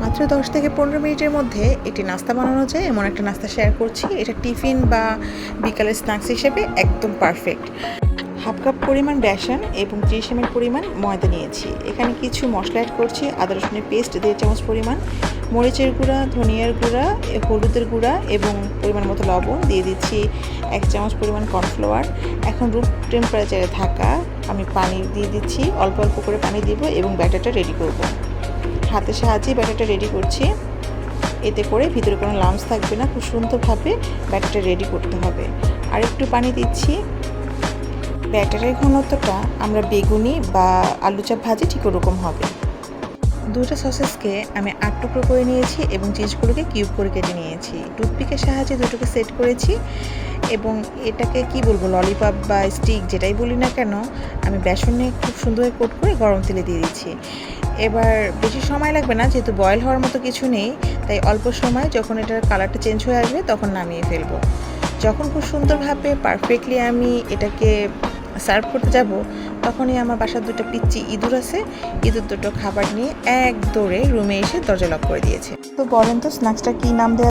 মাত্র দশ থেকে পনেরো মিনিটের মধ্যে একটি নাস্তা বানানো যায়। এমন একটা নাস্তা শেয়ার করছি। এটা টিফিন বা বিকালের স্ন্যাক্স হিসেবে একদম পারফেক্ট হাফ কাপ পরিমাণ বেসন এবং ত্রিশ এমএল পরিমাণ ময়দা নিয়েছি। এখানে কিছু মশলা অ্যাড করছি। আদা, রসুনের পেস্ট দেড় চামচ পরিমাণ, মরিচের গুঁড়া, ধনিয়ার গুঁড়া হলুদের গুঁড়া এবং পরিমাণ মতো লবণ দিয়ে দিচ্ছি এক চামচ পরিমাণ কর্নফ্লাওয়ার এখন রুম টেম্পারেচারে থাকা আমি পানি দিয়ে দিচ্ছি। অল্প অল্প করে পানি দিব এবং ব্যাটারটা রেডি করব। হাতের সাহায্যে ব্যাটারটা রেডি করছি। এতে করে ভিতরে কোনো লামস থাকবে না, খুব সুন্দরভাবে ব্যাটারটা রেডি করতে হবে। আর একটু পানি দিচ্ছি। ব্যাটারের ঘনত্বটা আমরা বেগুনি বা আলু চাপ ভাজি ঠিক ওরকম হবে। দুটো সসেসকে আমি আট টুকরো করে নিয়েছি এবং চিজগুলোকে কিউব করে কেটে নিয়েছি। টুথপিকের সাহায্যে দুটোকে সেট করেছি এবং এটাকে কি বলব ললিপপ বা স্টিক যেটাই বলি না কেন, আমি বেসনে খুব সুন্দর কোট করে গরম তেলে দিয়ে দিচ্ছি। এবার বেশি সময় লাগবে না, যেহেতু বয়েল হওয়ার মতো কিছু নেই, তাই অল্প সময় যখন এটার কালারটা চেঞ্জ হয়ে আসবে তখন নামিয়ে ফেলব। যখন খুব সুন্দরভাবে পারফেক্টলি আমি এটাকে সার্ভ করতে যাব, তখনই আমার বাসার দুটো পিচ্চি ইঁদুর আছে, ইঁদুর দুটো খাবার নিয়ে এক দৌড়ে রুমে এসে দরজা লক করে দিয়েছে। তো বলেন তো স্ন্যাক্সটা কী নাম দেওয়া